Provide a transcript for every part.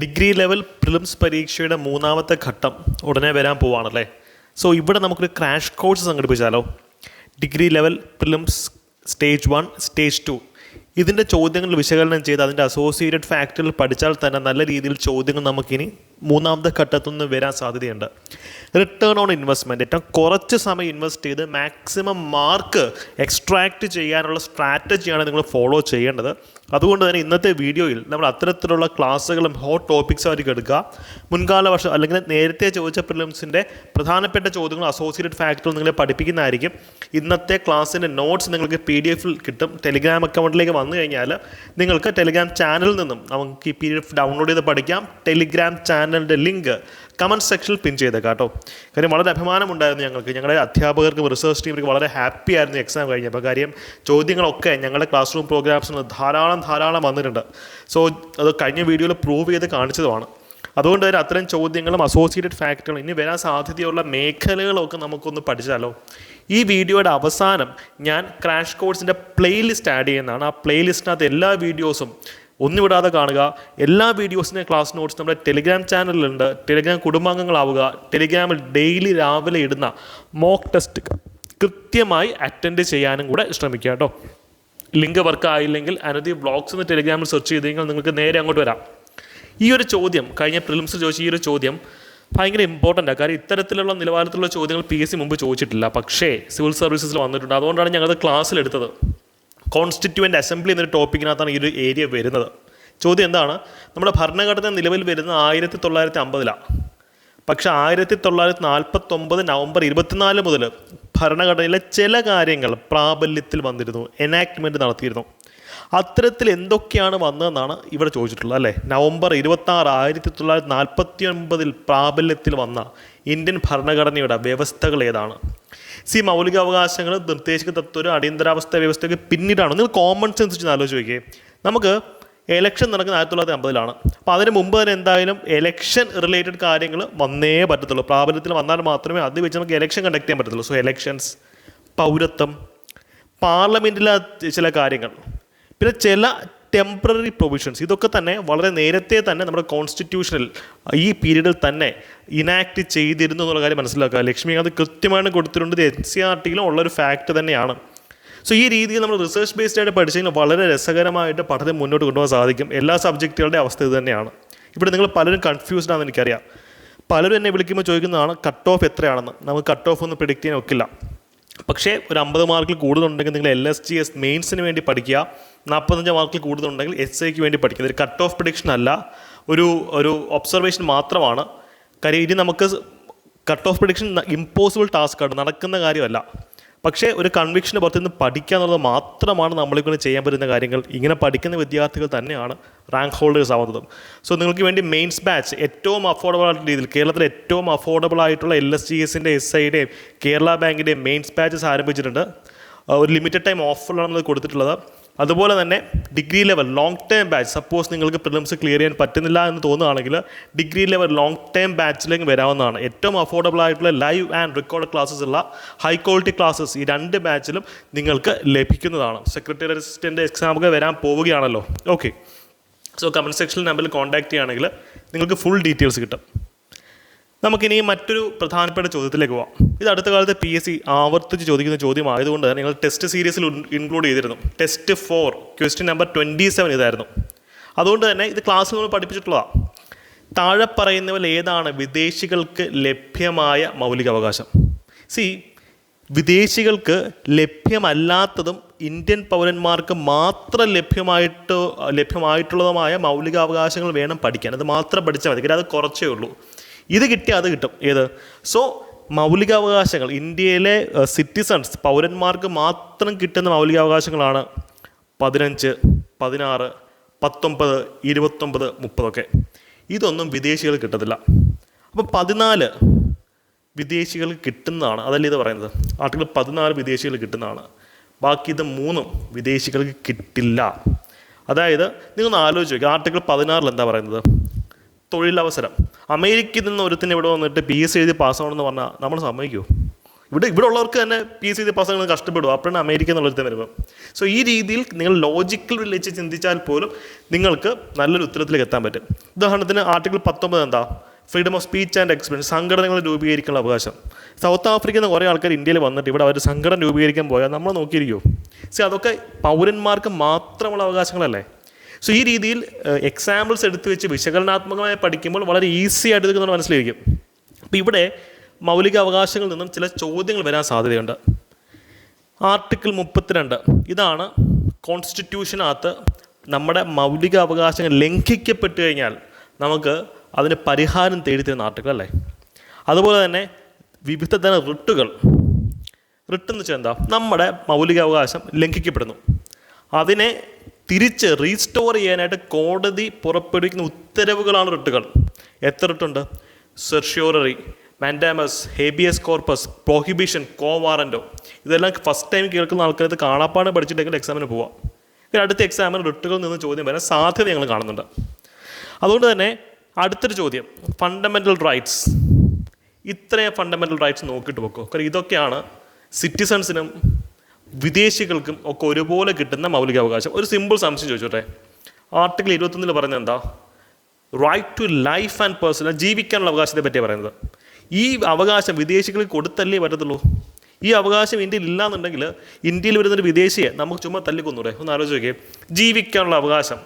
Degree level prelims പരീക്ഷയുടെ മൂന്നാമത്തെ ഘട്ടം ഉടനെ വരാൻ പോവാണല്ലേ? സോ ഇവിടെ നമുക്കൊരു crash course സംഘടിപ്പിച്ചാലോ? Degree level prelims stage one stage two ഇതിന്റെ ചോദ്യങ്ങൾ വിശകലനം ചെയ്ത് അതിന്റെ അസോസിയേറ്റഡ് ഫാക്ടറിൽ പഠിച്ചാൽ തന്നെ നല്ല രീതിയിൽ ചോദ്യങ്ങൾ നമുക്കിനി മൂന്നാമത്തെ ഘട്ടത്തിൽ നിന്ന് വരാൻ സാധ്യതയുണ്ട്. റിട്ടേൺ ഓൺ ഇൻവെസ്റ്റ്മെന്റ് ഏറ്റവും കുറച്ച് സമയം ഇൻവെസ്റ്റ് ചെയ്ത് മാക്സിമം മാർക്ക് എക്സ്ട്രാക്ട് ചെയ്യാനുള്ള സ്ട്രാറ്റജിയാണ് നിങ്ങൾ ഫോളോ ചെയ്യേണ്ടത്. അതുകൊണ്ട് തന്നെ ഇന്നത്തെ വീഡിയോയിൽ നമ്മൾ അത്തരത്തിലുള്ള ക്ലാസ്സുകളും ഹോട്ട് ടോപ്പിക്സും ആയിരിക്കും എടുക്കുക. മുൻകാല വർഷം അല്ലെങ്കിൽ നേരത്തെ ചോദിച്ച പ്രിലിംസിന്റെ പ്രധാനപ്പെട്ട ചോദ്യങ്ങൾ അസോസിയേറ്റഡ് ഫാക്ടറുകൾ നിങ്ങളെ പഠിപ്പിക്കുന്നതായിരിക്കും. ഇന്നത്തെ ക്ലാസ്സിന്റെ നോട്ട്സ് നിങ്ങൾക്ക് പി ഡി എഫിൽ കിട്ടും. ടെലിഗ്രാം അക്കൗണ്ടിലേക്ക് വന്നു കഴിഞ്ഞാൽ നിങ്ങൾക്ക് ടെലിഗ്രാം ചാനലിൽ നിന്നും നമുക്ക് ഈ പി ഡി എഫ് ഡൗൺലോഡ് ചെയ്ത് പഠിക്കാം. ടെലിഗ്രാം ചാനലിന്റെ ലിങ്ക് കമന്റ് സെക്ഷനിൽ പിൻ ചെയ്തേക്കാം കേട്ടോ. കാര്യം വളരെ അഭിമാനമുണ്ടായിരുന്നു ഞങ്ങൾക്ക്. ഞങ്ങളുടെ അധ്യാപകർക്കും റിസർച്ച് ടീമിലേക്ക് വളരെ ഹാപ്പി ആയിരുന്നു എക്സാം കഴിഞ്ഞപ്പോൾ കാര്യം ചോദ്യങ്ങളൊക്കെ ഞങ്ങളുടെ ക്ലാസ് റൂം പ്രോഗ്രാംസിന് ധാരാളം ധാരാളം വന്നിട്ടുണ്ട്. സോ അത് കഴിഞ്ഞ വീഡിയോയിൽ പ്രൂവ് ചെയ്ത് കാണിച്ചതുമാണ്. അതുകൊണ്ട് തന്നെ അത്തരം ചോദ്യങ്ങളും അസോസിയേറ്റഡ് ഫാക്ടറുകളും ഇനി വരാൻ സാധ്യതയുള്ള മേഖലകളൊക്കെ നമുക്കൊന്ന് പഠിച്ചാലോ? ഈ വീഡിയോയുടെ അവസാനം ഞാൻ ക്രാഷ് കോഴ്സിന്റെ പ്ലേലിസ്റ്റ് ആഡ് ചെയ്യുന്നതാണ്. ആ പ്ലേലിസ്റ്റിനകത്ത് എല്ലാ വീഡിയോസും ഒന്നുവിടാതെ കാണുക. എല്ലാ വീഡിയോസിന്റെയും ക്ലാസ് നോട്ട്സ് നമ്മുടെ ടെലിഗ്രാം ചാനലിലുണ്ട് ടെലിഗ്രാം കുടുംബാംഗങ്ങളാവുക. ടെലിഗ്രാമിൽ ഡെയിലി രാവിലെ ഇടുന്ന മോക്ക് ടെസ്റ്റ് കൃത്യമായി അറ്റൻഡ് ചെയ്യാനും കൂടെ ശ്രമിക്കുക കേട്ടോ. ലിങ്ക് വർക്ക് ആയില്ലെങ്കിൽ അനധി ബ്ലോഗ്സ് എന്ന് ടെലിഗ്രാമിൽ സെർച്ച് ചെയ്ത് കഴിഞ്ഞാൽ നിങ്ങൾക്ക് നേരെ അങ്ങോട്ട് വരാം. ഈ ഒരു ചോദ്യം കഴിഞ്ഞ പ്രിലിംസ് ചോദിച്ച ഈ ഒരു ചോദ്യം ഭയങ്കര ഇമ്പോർട്ടന്റ് ആണ് കാര്യം ഇത്തരത്തിലുള്ള നിലവാരത്തിലുള്ള ചോദ്യങ്ങൾ പി എസ് സി മുമ്പ് ചോദിച്ചിട്ടില്ല. പക്ഷേ സിവിൽ സർവീസസിൽ വന്നിട്ടുണ്ട്. അതുകൊണ്ടാണ് ഞങ്ങൾ ക്ലാസ്സിലെടുത്തത് കോൺസ്റ്റിറ്റ്യൂവന്റ് അസംബ്ലി എന്നൊരു ടോപ്പിക്കിനകത്താണ് ഈ ഒരു ഏരിയ വരുന്നത്. ചോദ്യം എന്താണ്? നമ്മുടെ ഭരണഘടന നിലവിൽ വരുന്നത് ആയിരത്തി തൊള്ളായിരത്തി അമ്പതിലാണ് പക്ഷെ ആയിരത്തി തൊള്ളായിരത്തി നാൽപ്പത്തൊമ്പത് നവംബർ ഇരുപത്തിനാല് മുതൽ ഭരണഘടനയിലെ ചില കാര്യങ്ങൾ പ്രാബല്യത്തിൽ വന്നിരുന്നു എനാക്ട്മെന്റ് നടത്തിയിരുന്നു. അത്തരത്തിൽ എന്തൊക്കെയാണ് വന്നതെന്നാണ് ഇവിടെ ചോദിച്ചിട്ടുള്ളത് അല്ലേ? നവംബർ ഇരുപത്താറ് ആയിരത്തി തൊള്ളായിരത്തി നാൽപ്പത്തി ഒൻപതിൽ പ്രാബല്യത്തിൽ വന്ന ഇന്ത്യൻ ഭരണഘടനയുടെ വ്യവസ്ഥകൾ ഏതാണ്? സി മൗലിക അവകാശങ്ങൾ നിർദ്ദേശിക്കുന്ന തത്വം അടിയന്തരാവസ്ഥ വ്യവസ്ഥയ്ക്ക് പിന്നീടാണ്. നിങ്ങൾ കോമൺ സെൻസ് വെച്ച് ആലോചിച്ച് നോക്കിയേ. നമുക്ക് എലക്ഷൻ നടക്കുന്ന ആയിരത്തി തൊള്ളായിരത്തി അമ്പതിലാണ് അപ്പോൾ അതിന് മുമ്പ് തന്നെ എന്തായാലും എലക്ഷൻ റിലേറ്റഡ് കാര്യങ്ങൾ വന്നേ പറ്റത്തുള്ളൂ. പ്രാബല്യത്തിൽ വന്നാൽ മാത്രമേ അത് വെച്ച് നമുക്ക് എലക്ഷൻ കണ്ടക്ട് ചെയ്യാൻ പറ്റത്തുള്ളൂ. സോ എലക്ഷൻസ് പൗരത്വം പാർലമെന്റിലെ ചില കാര്യങ്ങൾ. പിന്നെ ചില ടെമ്പററി പ്രൊവിഷൻസ് ഇതൊക്കെ തന്നെ വളരെ നേരത്തെ തന്നെ നമ്മുടെ കോൺസ്റ്റിറ്റ്യൂഷനിൽ ഈ പീരീഡിൽ തന്നെ ഇനാക്ട് ചെയ്തിരുന്നു എന്നുള്ള കാര്യം മനസ്സിലാക്കുക. ലക്ഷ്മികാന്ത് കൃത്യമായിട്ട് കൊടുത്തിട്ടുണ്ട്. എൻ സി ആർ ടിയിലും ഉള്ളൊരു ഫാക്റ്റ് തന്നെയാണ്. സോ ഈ രീതിയിൽ നമ്മൾ റിസർച്ച് ബേസ്ഡ് ആയിട്ട് പഠിച്ചു കഴിഞ്ഞാൽ വളരെ രസകരമായിട്ട് പഠനം മുന്നോട്ട് കൊണ്ടുപോകാൻ സാധിക്കും. എല്ലാ സബ്ജക്റ്റുകളുടെ അവസ്ഥ ഇത് തന്നെയാണ്. ഇവിടെ നിങ്ങൾ പലരും കൺഫ്യൂസ്ഡ് ആണെന്ന് എനിക്കറിയാം. പലരും എന്നെ വിളിക്കുമ്പോൾ ചോദിക്കുന്നതാണ് കട്ട് ഓഫ് എത്രയാണെന്ന്? നമുക്ക് കട്ട് ഓഫ് ഒന്നും പ്രിഡിക്റ്റ് ചെയ്യാൻ ഒക്കില്ല. പക്ഷേ ഒരു അമ്പത് മാർക്കിൽ കൂടുതലുണ്ടെങ്കിൽ നിങ്ങൾ എൽ എസ് ജി എസ് മെയിൻസിന് വേണ്ടി പഠിക്കുക നാൽപ്പത്തഞ്ച് മാർക്കിൽ കൂടുതലുണ്ടെങ്കിൽ എസ് ഐക്ക് വേണ്ടി പഠിക്കുക. ഇതൊരു കട്ട് ഓഫ് പ്രഡിക്ഷൻ അല്ല ഒരു ഒരു ഒബ്സർവേഷൻ മാത്രമാണ്. കാര്യം ഇനി നമുക്ക് കട്ട് ഓഫ് പ്രഡിക്ഷൻ ഇമ്പോസിബിൾ ടാസ്ക്കാണ് നടക്കുന്ന കാര്യമല്ല. പക്ഷേ ഒരു കൺവിക്ഷന് പുറത്ത് നിന്ന് പഠിക്കുക എന്നുള്ളത് മാത്രമാണ് നമ്മളിങ്ങനെ ചെയ്യാൻ പറ്റുന്ന കാര്യങ്ങൾ. ഇങ്ങനെ പഠിക്കുന്ന വിദ്യാർത്ഥികൾ തന്നെയാണ് റാങ്ക് ഹോൾഡേഴ്സ് ആവുന്നതും. സോ നിങ്ങൾക്ക് വേണ്ടി മെയിൻസ് ബാച്ച് ഏറ്റവും അഫോർഡബിൾ ആയിട്ടുള്ള രീതിയിൽ കേരളത്തിലെ ഏറ്റവും അഫോർഡബിൾ ആയിട്ടുള്ള എൽ എസ് ജി എസിന്റെ എസ് ഐയുടെയും കേരള ബാങ്കിന്റെയും മെയിൻസ് ബാച്ചസ് ആരംഭിച്ചിട്ടുണ്ട്. ഒരു ലിമിറ്റഡ് ടൈം ഓഫറിലാണ് നമ്മൾ കൊടുത്തിട്ടുള്ളത്. അതുപോലെ തന്നെ degree level long term batch suppose നിങ്ങൾക്ക് പ്രിലിംസ് ക്ലിയർ ചെയ്യാൻ പറ്റുന്നില്ല എന്ന് തോന്നുകയാണെങ്കിൽ ഡിഗ്രി ലെവൽ ലോങ് ടേം ബാച്ചിലേക്ക് വരാവുന്നതാണ്. ഏറ്റവും അഫോർഡബിൾ ആയിട്ടുള്ള ലൈവ് ആൻഡ് റെക്കോർഡ് ക്ലാസ്സസ് ഉള്ള ഹൈ ക്വാളിറ്റി ക്ലാസ്സസ് ഈ രണ്ട് ബാച്ചിലും നിങ്ങൾക്ക് ലഭിക്കുന്നതാണ്. സെക്രട്ടറി അസിസ്റ്റന്റ് എക്സാമൊക്കെ വരാൻ പോവുകയാണല്ലോ. ഓക്കെ സോ കമന്റ് സെക്ഷനിൽ നമ്പറിൽ കോൺടാക്ട് ചെയ്യുകയാണെങ്കിൽ നിങ്ങൾക്ക് ഫുൾ ഡീറ്റെയിൽസ് കിട്ടും. നമുക്കിനി മറ്റൊരു പ്രധാനപ്പെട്ട ചോദ്യത്തിലേക്ക് പോവാം. ഇത് അടുത്ത കാലത്ത് പി എസ് സി ആവർത്തിച്ച് ചോദിക്കുന്ന ചോദ്യമായതുകൊണ്ട് നിങ്ങൾ ടെസ്റ്റ് സീരീസിൽ ഇൻക്ലൂഡ് ചെയ്തിരുന്നു. Test four question number twenty seven ഇതായിരുന്നു. അതുകൊണ്ട് തന്നെ ഇത് ക്ലാസ്സിൽ നമ്മൾ പഠിപ്പിച്ചിട്ടുള്ളതാണ് താഴെ പറയുന്നവൽ ഏതാണ് വിദേശികൾക്ക് ലഭ്യമായ മൗലികാവകാശം? സി വിദേശികൾക്ക് ലഭ്യമല്ലാത്തതും ഇന്ത്യൻ പൗരന്മാർക്ക് മാത്രം ലഭ്യമായിട്ട് ലഭ്യമായിട്ടുള്ളതുമായ മൗലികാവകാശങ്ങൾ വേണം പഠിക്കാൻ. അത് മാത്രം പഠിച്ചാൽ മതി. കാര്യം അത് കുറച്ചേ ഉള്ളൂ. ഇത് കിട്ടിയാൽ അത് കിട്ടും. ഏത്? സോ മൗലികാവകാശങ്ങൾ. ഇന്ത്യയിലെ സിറ്റിസൺസ് പൗരന്മാർക്ക് മാത്രം കിട്ടുന്ന മൗലികാവകാശങ്ങളാണ് പതിനഞ്ച് പതിനാറ് പത്തൊമ്പത് ഇരുപത്തൊമ്പത് മുപ്പതൊക്കെ. ഇതൊന്നും വിദേശികൾ കിട്ടത്തില്ല. അപ്പോൾ പതിനാല് വിദേശികൾക്ക് കിട്ടുന്നതാണ്. അതല്ലേ ഇത് പറയുന്നത്? ആർട്ടിക്കിൾ പതിനാല് വിദേശികൾ കിട്ടുന്നതാണ്. ബാക്കി ഇത് മൂന്നും വിദേശികൾക്ക് കിട്ടില്ല. അതായത് നിങ്ങൾ ആലോചിച്ച് നോക്കുക ആർട്ടിക്കിൾ പതിനാറിൽ എന്താ പറയുന്നത്? തൊഴിലവസരം. അമേരിക്കയിൽ നിന്ന് ഒരുത്തിന് ഇവിടെ വന്നിട്ട് പി എസ് എഴുതി പാസ്സാവണമെന്ന് പറഞ്ഞാൽ നമ്മൾ സമ്മതിക്കുമോ ഇവിടെ ഇവിടെ ഉള്ളവർക്ക് തന്നെ പി എസ് പാസ് പാസ്സാകുന്നത് കഷ്ടപ്പെടും. അപ്പോഴാണ് അമേരിക്ക എന്നുള്ളൊരുത്തം വരുമ്പോൾ സോ ഈ രീതിയിൽ നിങ്ങൾ ലോജിക്കൽ വിളിച്ച് ചിന്തിച്ചാൽ പോലും നിങ്ങൾക്ക് നല്ലൊരു ഉത്തരത്തിലേക്ക് എത്താൻ പറ്റും. ഉദാഹരണത്തിന് ആർട്ടിക്കിൾ പത്തൊമ്പത് എന്താ? Freedom of speech and expression സംഘടനകൾ രൂപീകരിക്കാനുള്ള അവകാശം. സൗത്ത് ആഫ്രിക്കയിൽ നിന്ന് കുറേ ആൾക്കാർ ഇന്ത്യയിൽ വന്നിട്ട് ഇവിടെ അവർ സംഘടന രൂപീകരിക്കാൻ പോയാൽ നമ്മൾ നോക്കിയിരിക്കുമോ സി അതൊക്കെ പൗരന്മാർക്ക് മാത്രമുള്ള അവകാശങ്ങളല്ലേ? സോ ഈ രീതിയിൽ എക്സാമ്പിൾസ് എടുത്തു വെച്ച് വിശകലനാത്മകമായി പഠിക്കുമ്പോൾ വളരെ ഈസി ആയിട്ട് ഇതൊക്കെ നമ്മൾ മനസ്സിലായിരിക്കും. അപ്പോൾ ഇവിടെ മൗലിക അവകാശങ്ങളിൽ നിന്നും ചില ചോദ്യങ്ങൾ വരാൻ സാധ്യതയുണ്ട്. ആർട്ടിക്കിൾ മുപ്പത്തിരണ്ട്. ഇതാണ് കോൺസ്റ്റിറ്റ്യൂഷനകത്ത് നമ്മുടെ മൗലിക അവകാശങ്ങൾ ലംഘിക്കപ്പെട്ടു കഴിഞ്ഞാൽ നമുക്ക് അതിന് പരിഹാരം തേടി തരുന്ന ആർട്ടിക്കിൾ അല്ലേ? അതുപോലെ തന്നെ വിവിധ തരം റിട്ടുകൾ. റിട്ട് എന്ന് വെച്ചാൽ എന്താ? നമ്മുടെ മൗലിക അവകാശം ലംഘിക്കപ്പെടുന്നു. അതിനെ തിരിച്ച് റീസ്റ്റോർ ചെയ്യാനായിട്ട് കോടതി പുറപ്പെടുവിക്കുന്ന ഉത്തരവുകളാണ് റിട്ടുകൾ. എത്ര റിട്ടുണ്ട്? Certiorari mandamus habeas corpus prohibition quo warranto ഇതെല്ലാം ഫസ്റ്റ് ടൈം കേൾക്കുന്ന ആൾക്കാർ ഇത് കാണാപ്പാട് പഠിച്ചിട്ടെങ്കിൽ എക്സാമിന് പോവാം. പിന്നെ അടുത്ത എക്സാമിന് റിട്ടുകളിൽ നിന്ന് ചോദ്യം വരാൻ സാധ്യത ഞങ്ങൾ കാണുന്നുണ്ട്. അതുകൊണ്ട് തന്നെ അടുത്തൊരു ചോദ്യം. ഫണ്ടമെന്റൽ റൈറ്റ്സ് ഇത്രയും ഫണ്ടമെന്റൽ റൈറ്റ്സ് നോക്കിയിട്ട് വെക്കോ. കാരണം ഇതൊക്കെയാണ് സിറ്റിസൺസിനും വിദേശികൾക്കും ഒക്കെ ഒരുപോലെ കിട്ടുന്ന മൗലിക അവകാശം ഒരു സിമ്പിൾ സംശയം ചോദിച്ചോട്ടെ? ആർട്ടിക്കിൾ ഇരുപത്തൊന്നിൽ പറഞ്ഞത് എന്താ right to life and personal ജീവിക്കാനുള്ള അവകാശത്തെ പറ്റിയാണ് പറയുന്നത്. ഈ അവകാശം വിദേശികൾക്ക് കൊടുത്തല്ലേ പറ്റത്തുള്ളൂ? ഈ അവകാശം ഇന്ത്യയിൽ ഇല്ലാന്നുണ്ടെങ്കിൽ ഇന്ത്യയിൽ വരുന്നൊരു വിദേശിയെ നമുക്ക് ചുമ്മാ തല്ലിക്കൊന്നൂടെ? ഒന്ന് ആലോചിച്ച് നോക്കിയേ. ജീവിക്കാനുള്ള അവകാശം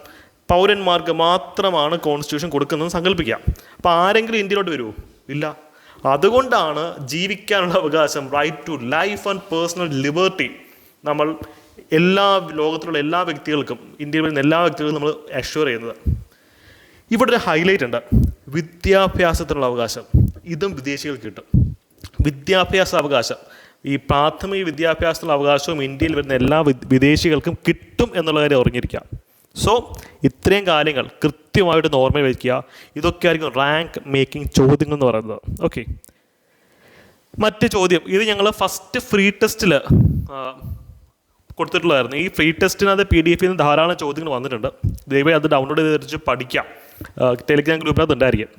പൗരന്മാർക്ക് മാത്രമാണ് കോൺസ്റ്റിറ്റ്യൂഷൻ കൊടുക്കുന്നത് സങ്കല്പിക്കാം. അപ്പോൾ ആരെങ്കിലും ഇന്ത്യയിലോട്ട് വരുമോ ഇല്ല. അതുകൊണ്ടാണ് ജീവിക്കാനുള്ള അവകാശം right to life and personal liberty നമ്മൾ എല്ലാ ലോകത്തിലുള്ള എല്ലാ വ്യക്തികൾക്കും ഇന്ത്യയിൽ വരുന്ന എല്ലാ വ്യക്തികൾക്കും നമ്മൾ അഷ്യൂർ ചെയ്യുന്നത്. ഇവിടെ ഒരു ഹൈലൈറ്റ് ഉണ്ട്. വിദ്യാഭ്യാസത്തിനുള്ള അവകാശം. ഇതും വിദേശികൾക്ക് കിട്ടും. വിദ്യാഭ്യാസ അവകാശം. ഈ പ്രാഥമിക വിദ്യാഭ്യാസത്തിനുള്ള അവകാശവും ഇന്ത്യയിൽ വരുന്ന എല്ലാ വിദേശികൾക്കും കിട്ടും എന്നുള്ള കാര്യം ഉറങ്ങിയിരിക്കാം സോ ഇത്രയും കാര്യങ്ങൾ കൃത്യമായിട്ട് ഓർമ്മ വയ്ക്കുക. ഇതൊക്കെ ആയിരിക്കും റാങ്ക് മേക്കിംഗ് ചോദ്യങ്ങൾ എന്ന് പറയുന്നത്. ഓക്കെ മറ്റ് ചോദ്യം. ഇത് ഞങ്ങൾ ഫസ്റ്റ് ഫ്രീ ടെസ്റ്റിൽ കൊടുത്തിട്ടുള്ളതായിരുന്നു. ഈ ഫ്രീ ടെസ്റ്റിനകത്ത് പി ഡി എഫിൽ നിന്ന് ധാരാളം ചോദ്യങ്ങൾ വന്നിട്ടുണ്ട്. ദയവായി അത് ഡൗൺലോഡ് ചെയ്ത് വെച്ച് പഠിക്കാം. ടെലിഗ്രാം ഗ്രൂപ്പിനകത്ത് ഉണ്ടായിരിക്കും.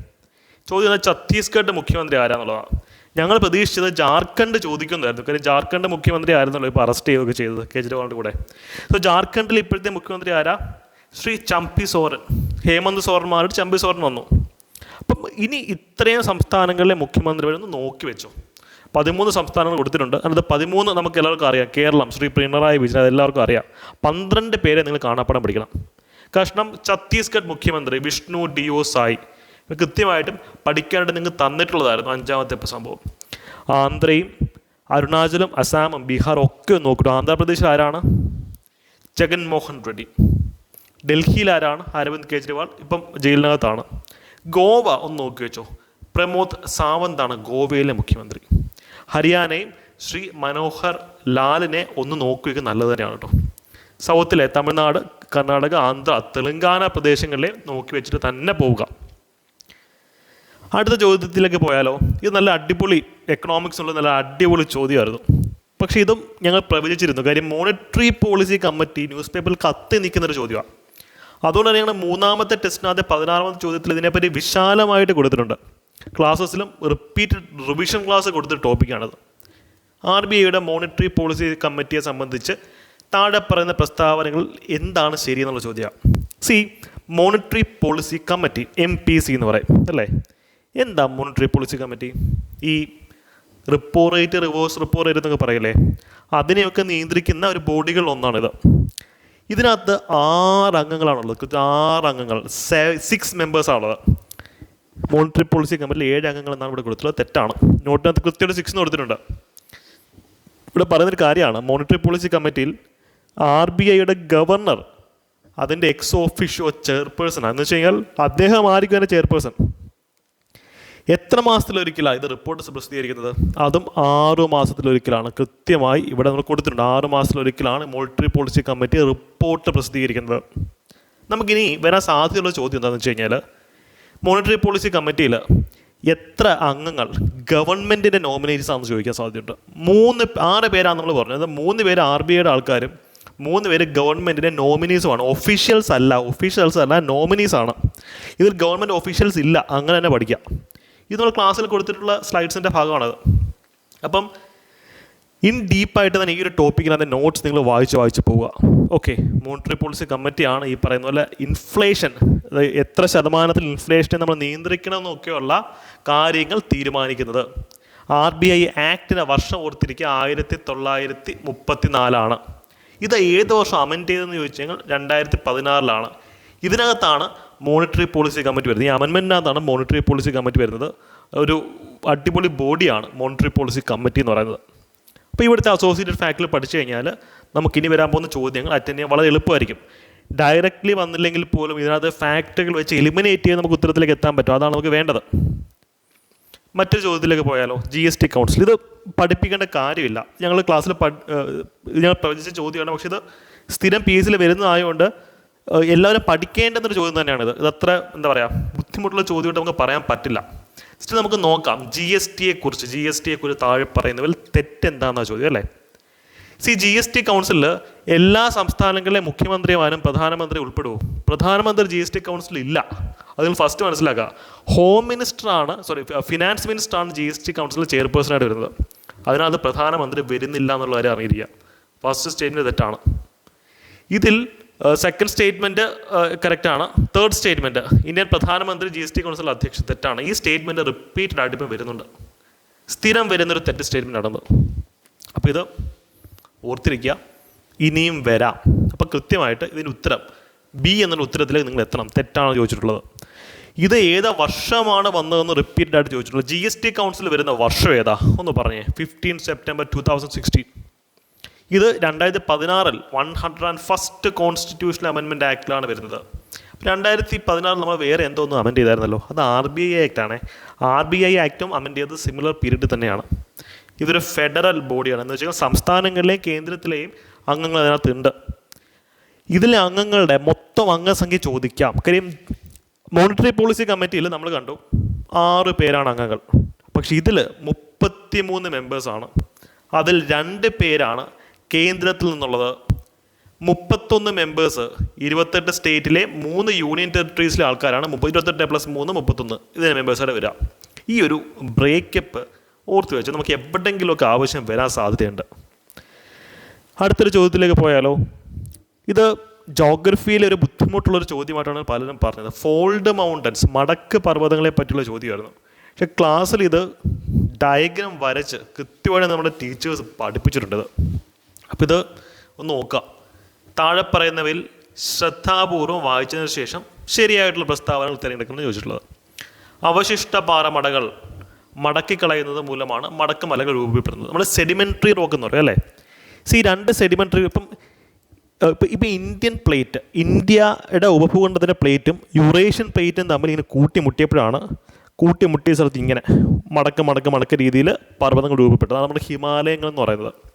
ചോദ്യം ഛത്തീസ്ഗഡ് മുഖ്യമന്ത്രി ആരാന്നുള്ളതാണ്. ഞങ്ങൾ പ്രതീക്ഷിച്ചത് ജാർഖണ്ഡ് ചോദിക്കുന്നതായിരുന്നു കാര്യം ജാർഖണ്ഡ് മുഖ്യമന്ത്രി ആയിരുന്നല്ലോ ഇപ്പോൾ അറസ്റ്റ് ചെയ്യുകയൊക്കെ ചെയ്തത് കേജ്രിവാളിന്റെ കൂടെ. സോ ജാർഖണ്ഡിൽ ഇപ്പോഴത്തെ മുഖ്യമന്ത്രി ആരാ? ശ്രീ ചമ്പി സോറൻ. ഹേമന്ത് സോറൻ മാറിയിട്ട് ചമ്പി സോറൻ വന്നു. അപ്പം ഇനി ഇത്രയും സംസ്ഥാനങ്ങളിലെ മുഖ്യമന്ത്രിമാരൊന്ന് നോക്കി വെച്ചു. പതിമൂന്ന് സംസ്ഥാനങ്ങൾ കൊടുത്തിട്ടുണ്ട്. അതായത് പതിമൂന്ന് നമുക്ക് എല്ലാവർക്കും അറിയാം. കേരളം ശ്രീ പിണറായി വിജയൻ അത് എല്ലാവർക്കും അറിയാം. പന്ത്രണ്ട് പേരെ നിങ്ങൾ കാണാപ്പാടം പഠിക്കണം. കാരണം ഛത്തീസ്ഗഡ് മുഖ്യമന്ത്രി വിഷ്ണു ഡി ഒ സായി. കൃത്യമായിട്ടും പഠിക്കാനായിട്ട് നിങ്ങൾക്ക് തന്നിട്ടുള്ളതായിരുന്നു അഞ്ചാമത്തെ സംഭവം. ആന്ധ്രയും അരുണാചലും അസാമും ബീഹാറും ഒക്കെ ഒന്ന് നോക്കിട്ടു ആന്ധ്രാപ്രദേശിൽ ആരാണ്? ജഗൻമോഹൻ റെഡ്ഡി. ഡൽഹിയിൽ ആരാണ്? അരവിന്ദ് കെജ്രിവാൾ. ഇപ്പം ജയിലിനകത്താണ്. ഗോവ ഒന്ന് നോക്കി വെച്ചോ. പ്രമോദ് സാവന്താണ് ഗോവയിലെ മുഖ്യമന്ത്രി. ഹരിയാനയും ശ്രീ മനോഹർ ലാലിനെ ഒന്ന് നോക്കുകയൊക്കെ നല്ലത് തന്നെയാണ് കേട്ടോ. സൗത്തിലെ തമിഴ്നാട് കർണാടക ആന്ധ്ര തെലങ്കാന പ്രദേശങ്ങളിലെ നോക്കി വെച്ചിട്ട് തന്നെ പോവുക. അടുത്ത ചോദ്യത്തിലേക്ക് പോയാലോ? ഇത് നല്ല അടിപൊളി എക്കണോമിക്സ് ഉള്ള നല്ല അടിപൊളി ചോദ്യമായിരുന്നു. പക്ഷേ ഇതും ഞങ്ങൾ പ്രവചിച്ചിരുന്നു. കാര്യം മോണിറ്ററി പോളിസി കമ്മിറ്റി ന്യൂസ് പേപ്പറിൽ കത്തി നിൽക്കുന്നൊരു ചോദ്യമാണ്. അതുകൊണ്ട് തന്നെ ഞങ്ങൾ മൂന്നാമത്തെ ടെസ്റ്റിനകത്തെ പതിനാറാമത്തെ ചോദ്യത്തിൽ ഇതിനെപ്പറ്റി വിശാലമായിട്ട് കൊടുത്തിട്ടുണ്ട്. ക്ലാസ്സസിലും റിപ്പീറ്റഡ് റിവിഷൻ ക്ലാസ് കൊടുത്ത ടോപ്പിക്കാണത് ആർ ബി ഐയുടെ മോണിറ്ററി പോളിസി കമ്മിറ്റിയെ സംബന്ധിച്ച് താഴെ പറയുന്ന പ്രസ്താവനകൾ എന്താണ് ശരി എന്നുള്ള ചോദ്യമാണ്. C monetary policy committee M P C എന്ന് പറയും അല്ലേ? എന്താ മോണിറ്ററി പോളിസി കമ്മിറ്റി ഈ repo rate reverse repo rate എന്നൊക്കെ പറയില്ലേ? അതിനെയൊക്കെ നിയന്ത്രിക്കുന്ന ഒരു ബോഡികളിൽ ഒന്നാണിത്. ഇതിനകത്ത് ആറ് അംഗങ്ങളാണുള്ളത്. ആറ് അംഗങ്ങൾ. സിക്സ് മെമ്പേഴ്സാണുള്ളത് മോണിറ്ററി പോളിസി കമ്മിറ്റിയിൽ ഏഴ് അംഗങ്ങൾ എന്നാണ് ഇവിടെ കൊടുത്തിട്ടുള്ളത്. തെറ്റാണ്. നോട്ടിനകത്ത് കൃത്യമായിട്ട് സിക്സ് എന്ന് കൊടുത്തിട്ടുണ്ട്. ഇവിടെ പറയുന്നൊരു കാര്യമാണ്. മോണിറ്ററി പോളിസി കമ്മിറ്റിയിൽ ആർ ബി ഐയുടെ ഗവർണർ അതിന്റെ എക്സ് ഓഫീഷ്യോ ചെയർപേഴ്സൺ എന്ന് വെച്ച് കഴിഞ്ഞാൽ അദ്ദേഹം ആയിരിക്കും അതിന്റെ ചെയർപേഴ്സൺ എത്ര മാസത്തിലൊരിക്കലാണ് ഇത് റിപ്പോർട്ട് പ്രസിദ്ധീകരിക്കുന്നത്? അതും ആറു മാസത്തിലൊരിക്കലാണ്. കൃത്യമായി ഇവിടെ നമ്മൾ കൊടുത്തിട്ടുണ്ട്. ആറു മാസത്തിലൊരിക്കലാണ് മോണിറ്ററി പോളിസി കമ്മിറ്റി റിപ്പോർട്ട് പ്രസിദ്ധീകരിക്കുന്നത്. നമുക്കിനി വരാൻ സാധ്യതയുള്ള ചോദ്യം എന്താണെന്ന് വെച്ച് കഴിഞ്ഞാൽ മോണിറ്ററി പോളിസി കമ്മിറ്റിയിൽ എത്ര അംഗങ്ങൾ ഗവൺമെന്റിന്റെ നോമിനേറ്റ്സ് ആണെന്ന് ചോദിക്കാൻ സാധ്യതയുണ്ട്? മൂന്ന് ആറ് പേരാണ് നമ്മൾ പറഞ്ഞത്. മൂന്ന് പേര് ആർ ബി ഐയുടെ ആൾക്കാരും മൂന്ന് പേര് ഗവൺമെന്റിന്റെ നോമിനീസുമാണ് ഒഫീഷ്യൽസ് അല്ല ഒഫീഷ്യൽസ് അല്ല നോമിനീസ് ആണ്. ഇതിൽ ഗവൺമെന്റ് ഒഫീഷ്യൽസ് ഇല്ല. അങ്ങനെ തന്നെ പഠിക്കാം. ഇത് നമ്മൾ ക്ലാസ്സിൽ കൊടുത്തിട്ടുള്ള സ്ലൈഡ്സിന്റെ ഭാഗമാണത്. അപ്പം ഇൻ ഡീപ്പായിട്ട് തന്നെ ഈ ഒരു ടോപ്പിക്കിനകത്ത് നോട്ട്സ് നിങ്ങൾ വായിച്ച് വായിച്ച് പോവുക. ഓക്കെ മോണിറ്ററി പോളിസി കമ്മിറ്റിയാണ് ഈ പറയുന്ന പോലെ ഇൻഫ്ലേഷൻ എത്ര ശതമാനത്തിൽ ഇൻഫ്ലേഷനെ നമ്മൾ നിയന്ത്രിക്കണം എന്നൊക്കെയുള്ള കാര്യങ്ങൾ തീരുമാനിക്കുന്നത്. ആർ ബി ഐ ആക്ടിനെ വർഷം ഓർത്തിരിക്കുക ആയിരത്തി തൊള്ളായിരത്തി മുപ്പത്തി നാലാണ് ഇത് ഏത് വർഷം അമെൻഡ് ചെയ്തതെന്ന് ചോദിച്ചു കഴിഞ്ഞാൽ രണ്ടായിരത്തി പതിനാറിലാണ് ഇതിനകത്താണ് മോണിറ്ററി പോളിസി കമ്മിറ്റി വരുന്നത്. ഈ അമെൻമെന്റിനകത്താണ് മോണിറ്ററി പോളിസി കമ്മിറ്റി വരുന്നത്. ഒരു അടിപൊളി ബോഡിയാണ് മോണിറ്ററി പോളിസി കമ്മിറ്റി എന്ന് പറയുന്നത്. അപ്പോൾ ഇവിടുത്തെ അസോസിയേറ്റഡ് ഫാക്കിൽ പഠിച്ചു കഴിഞ്ഞാൽ നമുക്കിനി വരാൻ പോകുന്ന ചോദ്യങ്ങൾ അറ്റൻഡ് ചെയ്യാൻ വളരെ എളുപ്പമായിരിക്കും. ഡയറക്റ്റ്ലി വന്നില്ലെങ്കിൽ പോലും ഇതിനകത്ത് ഫാക്റ്റുകൾ വെച്ച് എലിമിനേറ്റ് ചെയ്ത് നമുക്ക് ഉത്തരത്തിലേക്ക് എത്താൻ പറ്റും. അതാണ് നമുക്ക് വേണ്ടത്. മറ്റൊരു ചോദ്യത്തിലേക്ക് പോയാലോ? ജി എസ് ടി കൗൺസിൽ ഇത് പഠിപ്പിക്കേണ്ട കാര്യമില്ല. ഞങ്ങൾ ക്ലാസ്സിൽ ഞങ്ങൾ പ്രവചിച്ച ചോദ്യമാണ്. പക്ഷേ ഇത് സ്ഥിരം പി എസ് സിയിൽ വരുന്നതായതുകൊണ്ട് എല്ലാവരും പഠിക്കേണ്ടെന്നൊരു ചോദ്യം തന്നെയാണിത് ഇത്. അത്ര എന്താ പറയുക ബുദ്ധിമുട്ടുള്ള ചോദ്യമായിട്ട് നമുക്ക് പറയാൻ പറ്റില്ല. ജസ്റ്റ് നമുക്ക് നോക്കാം. ജി എസ് ടിയെ കുറിച്ച് ജി എസ് ടിയെ കുറിച്ച് താഴെ പറയുന്നതിൽ തെറ്റെന്താണെന്നാണ് ചോദ്യം അല്ലേ? സി ജി എസ് ടി കൗൺസിലിൽ എല്ലാ സംസ്ഥാനങ്ങളിലെ മുഖ്യമന്ത്രിമാരും പ്രധാനമന്ത്രി ഉൾപ്പെടുവോ? പ്രധാനമന്ത്രി ജി എസ് ടി കൗൺസിൽ ഇല്ല. അതിൽ ഫസ്റ്റ് മനസ്സിലാക്കുക ഹോം മിനിസ്റ്ററാണ് സോറി ഫിനാൻസ് മിനിസ്റ്ററാണ് ജി എസ് ടി കൗൺസിലിൽ ചെയർപേഴ്സണായിട്ട് വരുന്നത്. അതിനകത്ത് പ്രധാനമന്ത്രി വരുന്നില്ല എന്നുള്ള കാര്യം അറിയിരിക്കുക ഫസ്റ്റ് സ്റ്റേറ്റ്മെന്റ് തെറ്റാണ്. ഇതിൽ സെക്കൻഡ് സ്റ്റേറ്റ്മെന്റ് കറക്റ്റാണ് തേർഡ് സ്റ്റേറ്റ്മെന്റ് ഇന്ത്യൻ പ്രധാനമന്ത്രി ജി എസ് ടി കൗൺസിൽ അധ്യക്ഷൻ തെറ്റാണ്. ഈ സ്റ്റേറ്റ്മെന്റ് റിപ്പീറ്റഡ് ആയിട്ട് ഇപ്പം വരുന്നുണ്ട്. സ്ഥിരം വരുന്നൊരു തെറ്റ് സ്റ്റേറ്റ്മെന്റ് നടന്നത്. അപ്പോൾ ഇത് ഓർത്തിരിക്കുക. ഇനിയും വരാം. അപ്പോൾ കൃത്യമായിട്ട് ഇതിന് ഉത്തരം ബി എന്നുള്ള ഉത്തരത്തിലേക്ക് നിങ്ങൾ എത്തണം. തെറ്റാണ് ചോദിച്ചിട്ടുള്ളത്. ഇത് ഏതാ വർഷമാണ് വന്നതെന്ന് റിപ്പീറ്റഡ് ആയിട്ട് ചോദിച്ചിട്ടുള്ളത്? ജി എസ് ടി കൗൺസിൽ വരുന്ന വർഷം ഏതാ? ഒന്ന് പറഞ്ഞേ. Fifteen September two thousand sixteen ഇത് രണ്ടായിരത്തി പതിനാറിൽ one hundred and first constitutional അമെൻമെന്റ് ആക്ടിലാണ് വരുന്നത്. രണ്ടായിരത്തി പതിനാറിൽ നമ്മൾ വേറെ എന്തോ ഒന്ന് അമെൻഡ് ചെയ്തായിരുന്നല്ലോ. അത് R B I act R B I ആക്റ്റും amend ചെയ്തത് സിമിലർ പീരീഡ് തന്നെയാണ്. ഇതൊരു ഫെഡറൽ ബോഡിയാണ് എന്ന് വെച്ചാൽ സംസ്ഥാനങ്ങളിലെയും കേന്ദ്രത്തിലെയും അംഗങ്ങൾ അതിനകത്ത് ഉണ്ട് ഇതിലെ അംഗങ്ങളുടെ മൊത്തം അംഗസംഖ്യ ചോദിക്കാം. കാര്യം മോണിറ്ററി പോളിസി കമ്മിറ്റിയിൽ നമ്മൾ കണ്ടു. ആറ് പേരാണ് അംഗങ്ങൾ. പക്ഷേ ഇതിൽ മുപ്പത്തിമൂന്ന് മെമ്പേഴ്സാണ് അതിൽ രണ്ട് പേരാണ് കേന്ദ്രത്തിൽ നിന്നുള്ളത് മുപ്പത്തൊന്ന് മെമ്പേഴ്സ് ഇരുപത്തെട്ട് സ്റ്റേറ്റിലെ മൂന്ന് യൂണിയൻ ടെറിട്ടറീസിലെ ആൾക്കാരാണ്. മുപ്പത് ഇരുപത്തെട്ട് പ്ലസ് മൂന്ന് മുപ്പത്തൊന്ന്. ഇതിന് മെമ്പേഴ്സായിട്ട് വരിക ഈ ഒരു ബ്രേക്കപ്പ് ഓർത്ത് വെച്ച് നമുക്ക് എവിടെയെങ്കിലുമൊക്കെ ആവശ്യം വരാൻ സാധ്യതയുണ്ട്. അടുത്തൊരു ചോദ്യത്തിലേക്ക് പോയാലോ? ഇത് ജോഗ്രഫിയിലെ ഒരു ബുദ്ധിമുട്ടുള്ളൊരു ചോദ്യമായിട്ടാണ് പലരും പറഞ്ഞത്. ഫോൾഡ് മൗണ്ടൻസ് മടക്ക് പർവതങ്ങളെ പറ്റിയുള്ള ചോദ്യമായിരുന്നു. പക്ഷെ ക്ലാസ്സിൽ ഇത് ഡയഗ്രാം വരച്ച് കൃത്യമായിട്ട് നമ്മുടെ ടീച്ചേഴ്സ് പഠിപ്പിച്ചിട്ടുണ്ട്. അപ്പോൾ ഇത് ഒന്ന് നോക്കുക. താഴെ പറയുന്നവയിൽ ശ്രദ്ധാപൂർവം വായിച്ചതിന് ശേഷം ശരിയായിട്ടുള്ള പ്രസ്താവനകൾ തിരഞ്ഞെടുക്കുന്നത് ചോദിച്ചിട്ടുള്ളത്. അവശിഷ്ട പാറമടകൾ മടക്കിക്കളയുന്നത് മൂലമാണ് മടക്ക് മലകൾ രൂപപ്പെടുന്നത്. നമ്മൾ സെഡിമെന്ററി റോക്ക് എന്ന് പറയും അല്ലേ? സി രണ്ട് സെഡിമെന്ററി ഇപ്പം ഇപ്പം ഇപ്പം ഇന്ത്യൻ പ്ലേറ്റ് ഇന്ത്യയുടെ ഉപഭൂഖണ്ഡത്തിന്റെ പ്ലേറ്റും യുറേഷ്യൻ പ്ലേറ്റും തമ്മിൽ ഇങ്ങനെ കൂട്ടിമുട്ടിയപ്പോഴാണ് കൂട്ടിമുട്ടിയ സ്ഥലത്ത് ഇങ്ങനെ മടക്ക് മടക്ക് മടക്ക രീതിയിൽ പർവതങ്ങൾ രൂപപ്പെട്ടത്. നമ്മുടെ ഹിമാലയങ്ങൾ എന്ന് പറയുന്നത്.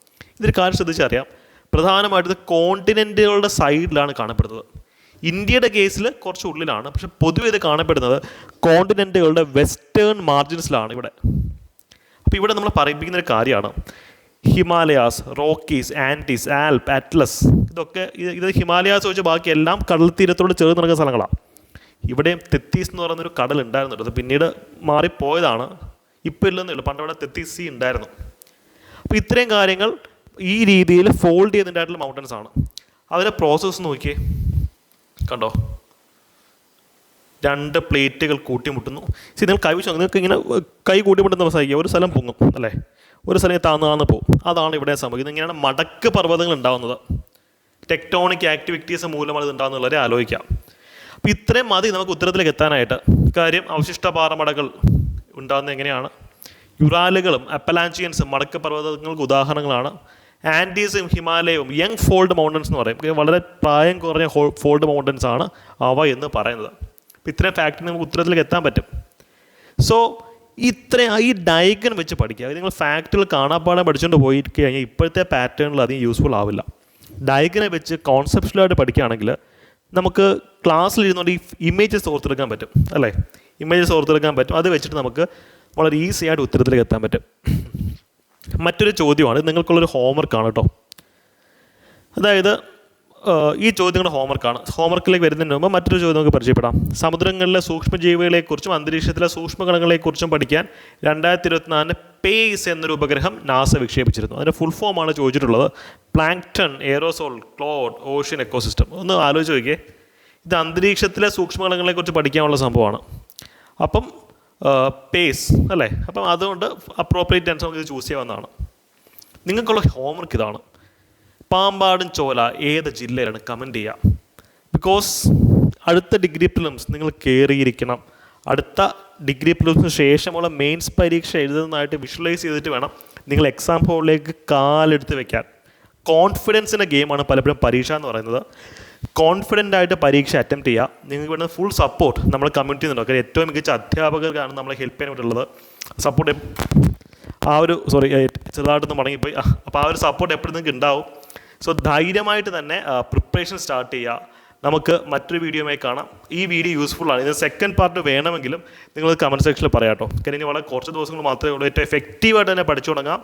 ഇതൊരു കാര്യം ശ്രദ്ധിച്ചറിയാം. പ്രധാനമായിട്ടും ഇത് കോണ്ടിനെന്റുകളുടെ സൈഡിലാണ് കാണപ്പെടുന്നത്. ഇന്ത്യയുടെ കേസിൽ കുറച്ച് ഉള്ളിലാണ്. പക്ഷെ പൊതുവെ ഇത് കാണപ്പെടുന്നത് കോണ്ടിനെന്റുകളുടെ വെസ്റ്റേൺ മാർജിൻസിലാണ് ഇവിടെ. അപ്പോൾ ഇവിടെ നമ്മൾ പറയിപ്പിക്കുന്ന ഒരു കാര്യമാണ്. Himalayas Rockies Andes Alp Atlas ഇതൊക്കെ ഇത് ഹിമാലയാസ് വെച്ച് ബാക്കി എല്ലാം കടൽ തീരത്തോട് ചേർന്ന് നടക്കുന്ന സ്ഥലങ്ങളാണ്. ഇവിടെയും തെത്തീസ് എന്ന് പറയുന്നൊരു കടൽ ഉണ്ടായിരുന്നുണ്ട്. അത് പിന്നീട് മാറിപ്പോയതാണ്. ഇപ്പോൾ ഇല്ലെന്നേ ഉള്ളൂ. പണ്ട് അവിടെ തെത്തീസ് സീ ഉണ്ടായിരുന്നു. അപ്പോൾ ഇത്രയും കാര്യങ്ങൾ ഈ രീതിയിൽ ഫോൾഡ് ചെയ്തിട്ടുള്ള മൗണ്ടൻസ് ആണ്. അതിന്റെ പ്രോസസ്സ് നോക്കിയേ. കണ്ടോ? രണ്ട് പ്ലേറ്റുകൾ കൂട്ടിമുട്ടുന്നു. സി നിങ്ങൾ കൈ വെച്ചു നിങ്ങൾക്ക് ഇങ്ങനെ കൈ കൂട്ടിമുട്ടുന്ന സഹിക്കുക. ഒരു സ്ഥലം പൊങ്ങും അല്ലേ? ഒരു സ്ഥലം താന്ന് താന്ന് പോകും. അതാണ് ഇവിടെ സംഭവിക്കുന്നത്. ഇങ്ങനെയാണ് മടക്ക് പർവതങ്ങൾ ഉണ്ടാകുന്നത് ടെക്ടോണിക് ആക്ടിവിറ്റീസ് മൂലമാണ് ഇത് ഉണ്ടാകുന്നുള്ളവരെ ആലോചിക്കാം. അപ്പോൾ ഇത്രയും മതി നമുക്ക് ഉത്തരത്തിലേക്ക് എത്താനായിട്ട്. കാര്യം അവശിഷ്ട പാറമടകൾ ഉണ്ടാകുന്നത് എങ്ങനെയാണ്? യുറാലുകളും അപ്പലാഞ്ചിയൻസും മടക്ക് പർവതങ്ങൾക്ക് ഉദാഹരണങ്ങളാണ്. ആന്റീസും ഹിമാലയവും യങ് ഫോൾഡ് മൗണ്ടൻസ് എന്ന് പറയും. വളരെ പ്രായം കുറഞ്ഞ ഫോൾഡ് മൗണ്ടൻസ് ആണ് അവ എന്ന് പറയുന്നത്. ഇത്രയും ഫാക്ടറി നമുക്ക് ഉത്തരത്തിലേക്ക് എത്താൻ പറ്റും. സോ ഇത്രയും ഈ ഡയഗ്രം വെച്ച് പഠിക്കുക. നിങ്ങൾ ഫാക്റ്റുകൾ കാണാപ്പാടം പഠിച്ചുകൊണ്ട് പോയി കഴിഞ്ഞാൽ ഇപ്പോഴത്തെ പാറ്റേണിൽ അധികം യൂസ്ഫുൾ ആവില്ല. ഡയഗ്രം വെച്ച് കോൺസെപ്ഷലായിട്ട് പഠിക്കുകയാണെങ്കിൽ നമുക്ക് ക്ലാസ്സിൽ ഇരുന്നുകൊണ്ട് ഈ ഇമേജസ് ഓർത്തെടുക്കാൻ പറ്റും അല്ലേ? ഇമേജസ് ഓർത്തെടുക്കാൻ പറ്റും. അത് വെച്ചിട്ട് നമുക്ക് വളരെ ഈസി ആയിട്ട് ഉത്തരത്തിലേക്ക് എത്താൻ പറ്റും. മറ്റൊരു ചോദ്യമാണ്. നിങ്ങൾക്കുള്ളൊരു ഹോംവർക്കാണ് കേട്ടോ അതായത് ഈ ചോദ്യങ്ങളുടെ ഹോംവർക്കാണ് ഹോംവർക്കിലേക്ക് വരുന്നതിന് മുമ്പ് മറ്റൊരു ചോദ്യം നമുക്ക് പരിചയപ്പെടാം. സമുദ്രങ്ങളിലെ സൂക്ഷ്മജീവികളെക്കുറിച്ചും അന്തരീക്ഷത്തിലെ സൂക്ഷ്മകണങ്ങളെക്കുറിച്ചും പഠിക്കാൻ രണ്ടായിരത്തി ഇരുപത്തിനാലിന് പേസ് എന്നൊരു ഉപഗ്രഹം നാസ വിക്ഷേപിച്ചിരുന്നു. അതിന്റെ ഫുൾ ഫോമാണ് ചോദിച്ചിട്ടുള്ളത്. Plankton aerosol cloud ocean ecosystem ഒന്ന് ആലോചിച്ച് നോക്കിയേ. ഇത് അന്തരീക്ഷത്തിലെ സൂക്ഷ്മകണങ്ങളെക്കുറിച്ച് പഠിക്കാനുള്ള സംഭവമാണ്. അപ്പം പേസ് അല്ലേ? അപ്പം അതുകൊണ്ട് അപ്രോപ്രിയേറ്റ് ആൻസർ നമുക്ക് ചൂസ് ചെയ്യാവുന്നതാണ്. നിങ്ങൾക്കുള്ള ഹോംവർക്ക് ഇതാണ്. പാമ്പാടും ചോല ഏത് ജില്ലയിലാണ് കമന്റ് ചെയ്യുക? ബിക്കോസ് അടുത്ത ഡിഗ്രി പ്ലംസ് നിങ്ങൾ കയറിയിരിക്കണം അടുത്ത ഡിഗ്രി പ്ലംസിന് ശേഷമുള്ള മെയിൻസ് പരീക്ഷ എഴുതുന്നതായിട്ട് വിഷ്വലൈസ് ചെയ്തിട്ട് വേണം നിങ്ങൾ എക്സാം ഹോളിലേക്ക് കാലെടുത്ത് വെക്കാൻ. കോൺഫിഡൻസിന്റെ ഗെയിമാണ് പലപ്പോഴും പരീക്ഷ എന്ന് പറയുന്നത്. കോൺഫിഡന്റ് ആയിട്ട് പരീക്ഷ അറ്റംപ്റ്റ് ചെയ്യുക നിങ്ങൾക്ക് വേണ്ട ഫുൾ സപ്പോർട്ട് നമ്മൾ കമ്മ്യൂണിറ്റി നിന്നുണ്ട് കാര്യം ഏറ്റവും മികച്ച അധ്യാപകർക്കാണ് നമ്മളെ ഹെൽപ്പ് ചെയ്യാൻ വേണ്ടിയിട്ടുള്ളത്. സപ്പോർട്ട് ആ ഒരു സോറി ചെറുതായിട്ടൊന്ന് മടങ്ങിപ്പോയി. അപ്പോൾ ആ ഒരു സപ്പോർട്ട് എപ്പോഴും നിങ്ങൾക്ക് ഉണ്ടാവും. സോ ധൈര്യമായിട്ട് തന്നെ പ്രിപ്പറേഷൻ സ്റ്റാർട്ട് ചെയ്യുക നമുക്ക് മറ്റൊരു വീഡിയോയുമായി കാണാം. ഈ വീഡിയോ യൂസ്ഫുൾ ആണ്. ഇത് സെക്കൻഡ് പാർട്ട് വേണമെങ്കിലും നിങ്ങൾ കമന്റ് സെക്ഷനിൽ പറയാം കേട്ടോ കാര്യം ഇനി വളരെ കുറച്ച് ദിവസങ്ങൾ മാത്രമേ ഉള്ളൂ. ഏറ്റവും എഫക്റ്റീവായിട്ട് തന്നെ പഠിച്ചു തുടങ്ങാം.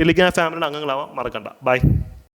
ടെലിഗ്രാം ഫാമിലിയുടെ അംഗങ്ങളാവാം. മറക്കണ്ട. ബൈ